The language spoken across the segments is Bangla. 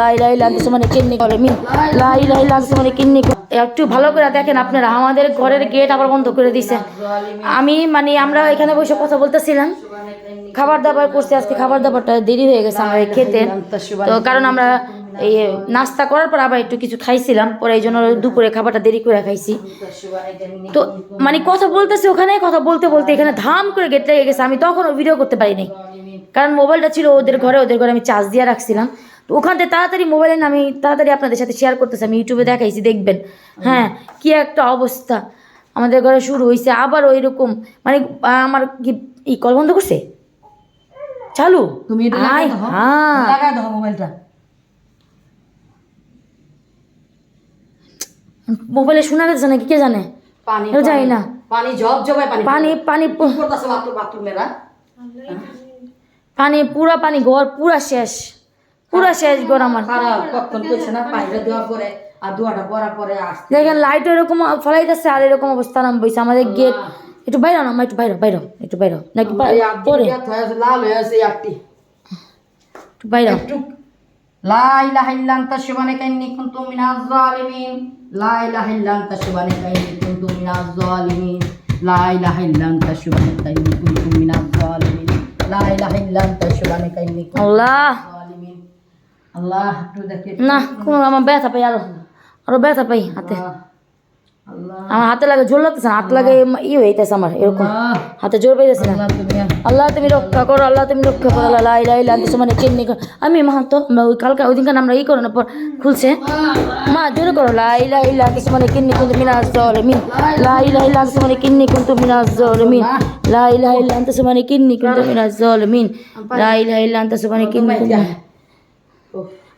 লাই লাই মানে একটু ভালো করে দেখেন আপনারা, আমাদের ঘরের গেট আবার বন্ধ করে দিছে। আমি মানে আমরা এখানে বসে কথা বলতেছিলাম। খাবার দাবার করছি, আজকে খাবার দাবারটা দেরি হয়ে গেছে আমাদের খেতে। তো কারণ আমরা এই নাস্তা করার পর আবার একটু কিছু খাইছিলাম, পরে এই জন্য দুপুরে খাবারটা দেরি করে খাইছি। তো মানে কথা বলতেছে ওখানে, কথা বলতে বলতে এখানে ধাম করে গেট লেগে গেছে। আমি তখনও ভিডিও করতে পারি নাই। কারণ মোবাইলটা ছিল ওদের ঘরে ওদের ঘরে আমি চার্জ দিয়ে রাখছিলাম। তো ওখান থেকে তাড়াতাড়ি মোবাইলে আমি তাড়াতাড়ি আপনাদের সাথে শেয়ার করতেছি আমি ইউটিউবে দেখাইছি দেখবেন। হ্যাঁ কি একটা অবস্থা। আমাদের ঘরে শুরু হয়েছে আবার ওই রকম মানে আমার কি ই কল বন্ধ করছে? চালু? তুমি লাগাই হ্যাঁ লাগাই দাও মোবাইলটা। মোবাইলে শোনা গেছে নাকি কে জানে? পানি জানি না। পানি জব জবাই পানি। পানি পানি কি করতেছে বাথরুম বাথরুমেরা পানি পুরা পানি ঘর পুরা শেষ। পুরা শেষ ঘর আমার। দেখেন লাইট এরকম ফলাইতেছে আর এরকম অবস্থা নাম বইছে আমাদের গেট একটু বাইরে না একটু বাইরে বাইরে একটু বাইরে। নাকি পরে। হয়ে হয়ে একটু বাইরে। লা ইলাহা ইল্লা আনতা সুবহানাকা ইন্নী কুনতু মিনাজ জালিমিন লা ইলাহা ইল্লা আনতা সুবহানাকা ইন্নী কুনতু মিনাজ জালিমিন লা ইলাহা ইল্লা আনতা সুবহানাকা ইন্নী কুনতু লা ইলাহা ইল্লা আনতা সুবহানাকা ইন্নী আল্লাহ। আল্লাহ একটু দেখে না কোন আমার ব্যথা পাই আরও আরও ব্যথা পাই হাতে। আমার হাতে লাগে জোর লাগতেছে না হাত লাগে ই হইতেছে আমার এরকম। হাতে জোর পাইতেছে না। আল্লাহ তুমি রক্ষা করো আল্লাহ তুমি রক্ষা করো। আল্লাহ লাই লাই মানে কেমনি আমি মা তো ওই কালকে ওই দিনকার আমরা ই করো না পর খুলছে। মা জোরে করো লাই লাই লাই কিছু মানে কিন্নি কিন্তু মিনাজ জল মিন। লাই লাই লাই কিছু মানে কিন্নি কিন্তু মিনাজ জল মিন। লাই লাই লাই কিছু মানে কিন্নি কিন্তু মিনাজ জল মিন। লাই লাই লাই কিছু মানে কিন্নি কিন্তু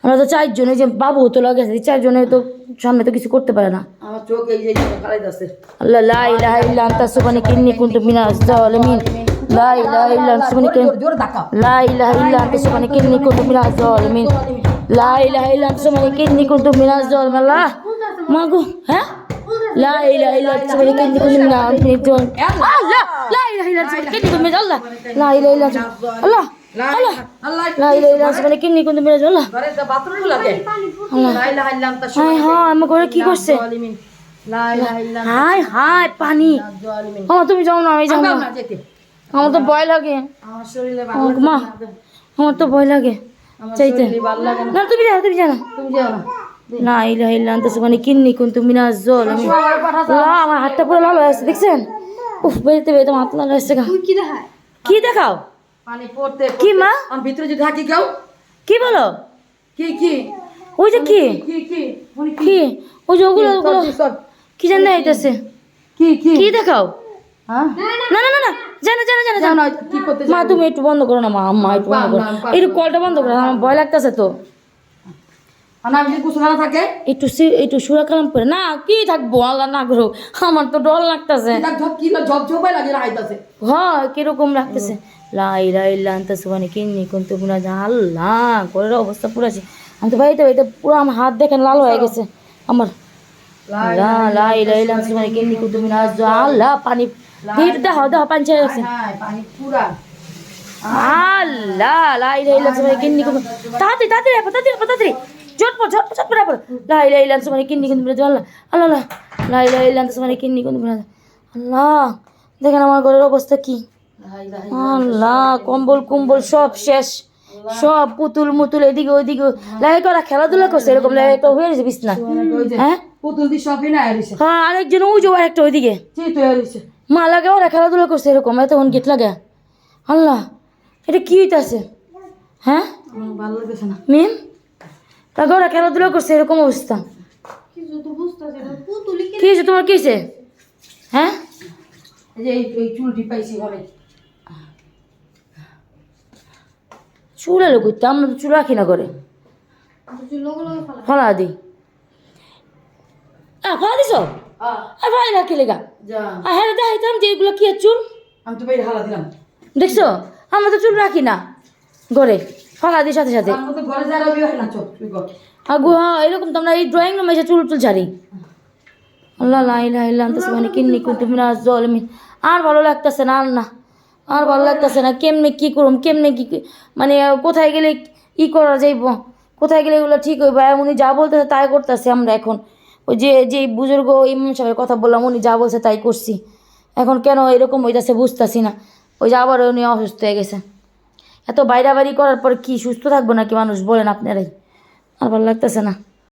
আমরা তো চারজন এই যে বাবু তো লগে আছে চারজনে তো সামনে তো কিছু করতে পারে না। আমার চোখ এই যে আল্লাহ লা ইলাহা ইল্লা আনতা কুনতু মিনাজ জালিমিন লা ইল্লা আনতা সুবহানাকা লা ইল্লা আনতা সুবহানাকা ইন্নী কুনতু মিনাজ জালিমিন লা ইল্লা আনতা সুবহানাকা কুনতু জালিমিন আল্লাহ হ্যাঁ? লা লা আল্লাহ। কি করছে? হাই হাই পানি! আমার তুমি যাও না আমি যাও না না। আমার তো ভয় লাগে। মা আমার তো ভয় লাগে। চাইতে না। না তুমি যাও তুমি জানো তুমি যাও না। না ইলাহা ইল্লা আনতা সুবহানাকা কিন্নি কুনতু মিনাজ জালিমিন আল্লাহ আমার হাতটা পুরো লাল হয়ে আছে দেখছেন? উফ বেরতে বেরতে আমার হাত লাল হয়ে কি দেখাও? পানি পড়তে কি মা? আমি ভিতরে যদি থাকি কেউ? কি বলো? কি কি? ওই যে কি? কি কি কি? ওই যে ওগুলো ওগুলো কি জানি হইতেছে কি? কি কি? দেখাও? না না না না জানো জানো জানো জানো। কি করতে মা তুমি একটু বন্ধ করো না মা আম্মা একটু বন্ধ করো। পারলাম, পারলাম। একটু কলটা বন্ধ করো আমার ভয় লাগতেছে তো। আর আমি যদি কুসুমানা থাকে? একটু একটু সুরা কালাম করে না কি থাকব? আল্লাহ না করো আমার তো ডর লাগতেছে। হ্যাঁ কীরকম লাগতেছে। লাই লাই লান্তা সুবানি কিন্নি কিন্তু পুরা আল্লাহ করে অবস্থা পুরো আছে আমি তো বাড়িতে বাড়িতে পুরো আমার হাত দেখেন লাল হয়ে গেছে। আমার লা কিন্তু আল্লাহ পানি দাও দাও পানি ছেড়ে গেছে। হ্যাঁ পানি পুরা। আল্লাহ কিন্তু তাড়াতাড়ি তাড়াতাড়ি তাড়াতাড়ি তাড়াতাড়ি। ঝটপট ঝটপট ঝটপট কিন্তু আল্লাহ। আল্লাহ কিন্তু আল্লাহ দেখেন আমার ঘরের অবস্থা কি। আল্লাহ কম্বল কুম্বল সব শেষ। সব পুতুল মুতুল এদিকে ওইদিকে। লাগে করা খেলাধুলা করছে এরকম লাগে একটা হয়ে গেছে বিছনা। হ্যাঁ? পুতুল দি সবই না হ্যাঁ আরেকজন ওই যে একটা ওইদিকে। মা লাগে ওরা খেলাধুলা করছে এরকম এতক্ষণ গেট লাগে। আল্লাহ এটা কি হইতাছে? হ্যাঁ? ভালো লাগতেছে না। মিম লাগে ওরা খেলাধুলা করছে এরকম অবস্থা। কি তোমার কি হয়েছে হ্যাঁ? এই যে এই- এই চুলটি পাইছি ঘরে। চুল এলো করতে আমরা তো চুল রাখি না করে। ফলা দিই আ ফলা দিছ? আর ভাই কি লেগা? আর হ্যাঁ দেখাইতাম যে এগুলো কি চুল? আমি তো হালা দিলাম। দেখছ? আমরা তো চুল রাখি না। ঘরে। ফলা দিই সাথে সাথে। বিয়ে হয় হ্যাঁ এরকম তো আমরা এই ড্রয়িং রুমে এসে চুল চুল ছাড়ি আল্লাহ লা ইলাহা ইল্লা আনতা সুবহানাকা ইন্নী কুনতু মিনাজ আর ভালো লাগতেছে না আর না। আর ভালো লাগতেছে না। কেমনে কি করুম, কেমনে কি মানে কোথায় গেলে ই করা যাইব? কোথায় গেলে এগুলো ঠিক হইব? উনি যা বলতেছে তাই করতেছি আমরা এখন। ওই যে যে বুজুর্গ ইমাম সাহেবের কথা বললাম, উনি যা বলছে তাই করছি। এখন কেন এরকম হইতাছে বুঝতেছি না। ওই যে আবার উনি অসুস্থ হয়ে গেছে। এত বাইরাবাড়ি করার পর কি সুস্থ থাকব নাকি মানুষ বলেন আপনারাই? আর ভালো লাগতেছে না।